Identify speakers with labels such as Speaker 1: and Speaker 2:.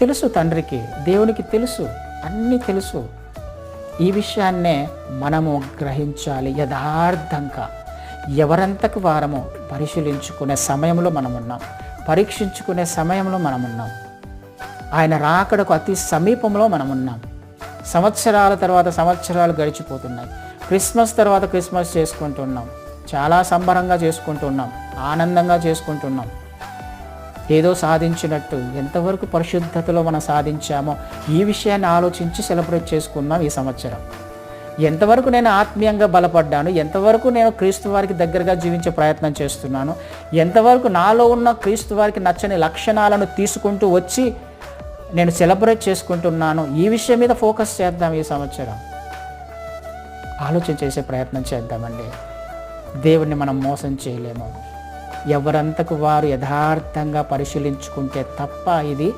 Speaker 1: తెలుసు తండ్రికి దేవునికి తెలుసు అన్నీ తెలుసు. ఈ విషయాన్నే మనము గ్రహించాలి యథార్థంగా. ఎవరంతకు వారము పరిశీలించుకునే సమయంలో మనం ఉన్నాం. పరీక్షించుకునే సమయంలో మనం ఉన్నాం. ఆయన రాకడకు అతి సమీపంలో మనం ఉన్నాం. సంవత్సరాల తర్వాత సంవత్సరాలు గడిచిపోతున్నాయి. క్రిస్మస్ తర్వాత క్రిస్మస్ చేసుకుంటున్నాం. చాలా సంబరంగా చేసుకుంటున్నాం. ఆనందంగా చేసుకుంటున్నాం. ఏదో సాధించినట్టు ఎంతవరకు పరిశుద్ధతలో మనం సాధించామో ఈ విషయాన్ని ఆలోచించి సెలబ్రేట్ చేసుకుందాం ఈ సంవత్సరం. ఎంతవరకు నేను ఆత్మీయంగా బలపడ్డాను ఎంతవరకు నేను క్రీస్తు వారికి దగ్గరగా జీవించే ప్రయత్నం చేస్తున్నాను ఎంతవరకు నాలో ఉన్న క్రీస్తు వారికి నచ్చని లక్షణాలను తీసుకుంటూ వచ్చి నేను సెలబ్రేట్ చేసుకుంటున్నాను ఈ విషయం మీద ఫోకస్ చేద్దాం ఈ సంవత్సరం. ఆలోచన చేసే ప్రయత్నం చేద్దామండి. దేవుణ్ణి మనం మోసం చేయలేము. ఎవరంతకు వారు యథార్థంగా పరిశీలించుకుంటే తప్ప ఇది